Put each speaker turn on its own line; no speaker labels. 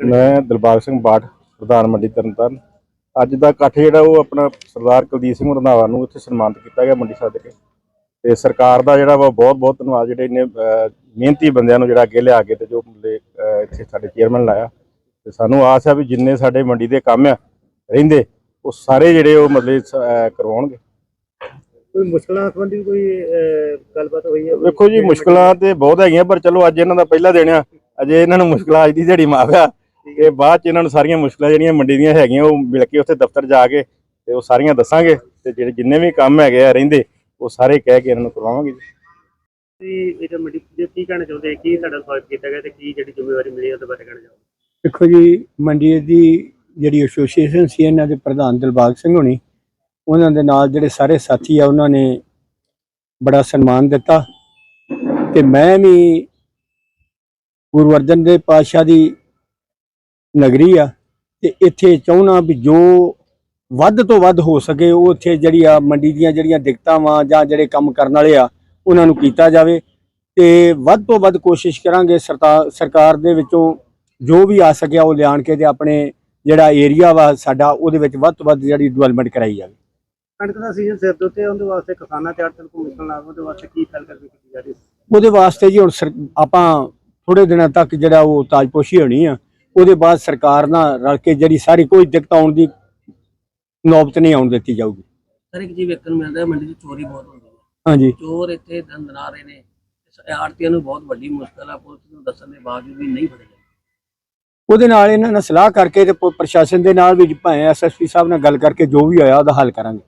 ਮੈਂ ਦਿਲਬਾਗ ਸਿੰਘ ਬਾਠ ਪ੍ਰਧਾਨ ਮੰਡੀ ਤਰਨਤਾਰਨ। ਅੱਜ ਦਾ ਇਕੱਠ ਜਿਹੜਾ ਉਹ ਆਪਣਾ ਸਰਦਾਰ ਕੁਲਦੀਪ ਸਿੰਘ ਰੰਧਾਵਾ ਨੂੰ ਇੱਥੇ ਸਨਮਾਨਿਤ ਕੀਤਾ ਗਿਆ ਮੰਡੀ ਸੱਦ ਕੇ। ਤੇ ਸਰਕਾਰ ਦਾ ਜਿਹੜਾ ਵਾ ਬਹੁਤ ਬਹੁਤ ਧੰਨਵਾਦ ਜਿਹੜੇ ਅਹ, ਮਿਹਨਤੀ ਬੰਦਿਆਂ ਨੂੰ ਜਿਹੜਾ ਅੱਗੇ ਲਿਆ ਕੇ ਤੇ ਜੋ ਇੱਥੇ ਸਾਡੇ ਚੇਅਰਮੈਨ ਲਾਇਆ। ਤੇ ਸਾਨੂੰ ਆਸ ਆ ਵੀ ਜਿੰਨੇ ਸਾਡੇ ਮੰਡੀ ਦੇ ਕੰਮ ਆ ਰਹਿੰਦੇ ਉਹ ਸਾਰੇ ਜਿਹੜੇ ਉਹ ਮਤਲਬ ਕਰਵਾਉਣਗੇ।
ਕੋਈ ਮੁਸ਼ਕਲਾਂ ਸੰਬੰਧੀ ਕੋਈ ਗੱਲਬਾਤ ਹੋਈ ਹੈ
ਵੇਖੋ ਜੀ ਮੁਸ਼ਕਲਾਂ ਤੇ ਬਹੁਤ ਹੈਗੀਆਂ ਪਰ ਚਲੋ ਅੱਜ ਇਹਨਾਂ ਦਾ ਪਹਿਲਾ ਦਿਨ ਆ। ਅਜੇ ਇਹਨਾਂ ਨੂੰ ਮੁਸ਼ਕਲਾਂ ਅੱਜ ਦੀ ਦਿਹਾੜੀ ਮਾਫ ਇਹ ਬਾਅਦ ਚ ਇਹਨਾਂ ਨੂੰ ਸਾਰੀਆਂ ਮੁਸ਼ਕਲਾਂ ਜਿਹੜੀਆਂ ਮੰਡੀ ਦੀਆਂ ਹੈਗੀਆਂ ਉਹ ਮਿਲ ਕੇ ਉੱਥੇ ਦਫ਼ਤਰ ਜਾ ਕੇ ਤੇ ਉਹ ਸਾਰੀਆਂ ਦੱਸਾਂਗੇ ਤੇ ਜਿਹੜੇ ਜਿੰਨੇ ਵੀ ਕੰਮ ਹੈਗੇ ਆ ਰਹਿੰਦੇ ਉਹ ਸਾਰੇ ਕਹਿ ਕੇ ਇਹਨਾਂ ਨੂੰ ਕਰਵਾਵਾਂਗੇ ਜੀ।
ਤੁਸੀਂ ਇਹ ਮੰਡੀ ਦੇ ਕੀ ਕਹਿਣਾ ਚਾਹੁੰਦੇ ਕੀ ਤੁਹਾਡਾ ਸਵਾਗਤ ਕੀਤਾ ਗਿਆ ਤੇ ਕੀ ਜਿਹੜੀ ਜ਼ਿੰਮੇਵਾਰੀ ਮਿਲੀ ਉਹਦੇ ਬਾਰੇ ਕਹਿਣਾ ਚਾਹੁੰਦੇ
ਦੇਖੋ ਜੀ ਮੰਡੀ ਦੀ ਜਿਹੜੀ ਐਸੋਸੀਏਸ਼ਨ ਸੀ ਇਹਨਾਂ ਦੇ ਪ੍ਰਧਾਨ ਦਿਲਬਾਗ ਸਿੰਘ ਹੋਣੀ ਉਹਨਾਂ ਦੇ ਨਾਲ ਜਿਹੜੇ ਸਾਰੇ ਸਾਥੀ ਆ ਉਹਨਾਂ ਨੇ ਬੜਾ ਸਨਮਾਨ ਦਿੱਤਾ ਤੇ ਮੈਂ ਵੀ ਗੁਰੂ ਅਰਜਨ ਦੇਵ ਪਾਤਸ਼ਾਹ ਦੀ ਨਗਰੀ ਆ ਤੇ ਇੱਥੇ ਚਾਹੁੰਨਾ ਵੀ ਜੋ ਵੱਧ ਤੋਂ ਵੱਧ ਹੋ ਸਕੇ ਉਹ ਇੱਥੇ ਜਿਹੜੀ ਆ ਮੰਡੀ ਦੀਆਂ ਜਿਹੜੀਆਂ ਦਿੱਕਤਾਂ ਵਾ ਜਾਂ ਜਿਹੜੇ ਕੰਮ ਕਰਨ ਵਾਲੇ ਆ ਉਹਨਾਂ ਨੂੰ ਕੀਤਾ ਜਾਵੇ। ਤੇ ਵੱਧ ਤੋਂ ਵੱਧ ਕੋਸ਼ਿਸ਼ ਕਰਾਂਗੇ ਸਰਕਾਰ ਦੇ ਵਿੱਚੋਂ ਜੋ ਵੀ ਆ ਸਕਿਆ ਉਹ ਲਿਆਣ ਕੇ ਤੇ ਆਪਣੇ ਜਿਹੜਾ ਏਰੀਆ ਵਾ ਸਾਡਾ ਉਹਦੇ ਵਿੱਚ ਵੱਧ ਤੋਂ ਵੱਧ ਜਿਹੜੀ ਡਿਵੈਲਪਮੈਂਟ ਕਰਾਈ ਜਾਵੇ।
ਕਣਕ ਦਾ ਸੀਜ਼ਨ ਸਿਰ ਦੇ ਉੱਤੇ ਉਹਦੇ ਵਾਸਤੇ ਕਿਸਾਨਾਂ ਤੇ ਆੜਤਨ ਕੋ ਮੁਸ਼ਕਲ ਨਾ ਆਵੇ ਉਹਦੇ ਵਾਸਤੇ ਕੀ ਕਰਨੀ ਕੀਤੀ ਜਾ ਰਹੀ
ਉਹਦੇ ਵਾਸਤੇ ਜੀ ਹੁਣ ਆਪਾਂ ਥੋੜੇ ਦਿਨਾਂ ਤੱਕ ਜਿਹੜਾ ਉਹ ਤਾਜਪੋਸ਼ੀ ਹੋਣੀ ਆ ਉਹਦੇ ਬਾਅਦ ਸਰਕਾਰ ਨਾਲ ਰਲ ਕੇ ਜਿਹੜੀ ਸਾਰੀ ਕੋਈ ਦਿੱਕਤ ਆਉਣ ਦੀ ਨੌਬਤ ਨਹੀਂ ਆਉਣ ਦਿੱਤੀ ਜਾਊਗੀ।
ਹਰ ਇੱਕ ਚੀਜ਼ ਵੇਖਣ ਨੂੰ ਮਿਲਦਾ ਹੈ ਮੰਡੀ 'ਚ ਚੋਰੀ ਬਹੁਤ ਹੁੰਦੀ ਹੈ।
ਹਾਂਜੀ।
ਚੋਰ ਇੱਥੇ ਦੰਦਨਾ ਰਹੇ ਨੇ। ਆੜਤੀਆਂ ਨੂੰ ਬਹੁਤ ਵੱਡੀ ਮੁਸ਼ਕਲ ਆ ਪੁਲਿਸ ਨੂੰ ਦੱਸਣ ਦੇ ਬਾਵਜੂਦ ਵੀ ਨਹੀਂ ਫੜੇ
ਉਹਦੇ ਨਾਲ ਇਹਨਾਂ ਨਾਲ ਸਲਾਹ ਕਰਕੇ ਤੇ ਪ੍ਰਸ਼ਾਸਨ ਦੇ ਨਾਲ ਵੀ ਭਾਵੇਂ ਐਸਐਸਪੀ ਸਾਹਿਬ ਨਾਲ ਗੱਲ ਕਰਕੇ ਜੋ ਵੀ ਹੋਇਆ ਉਹਦਾ ਹੱਲ ਕਰਾਂਗੇ।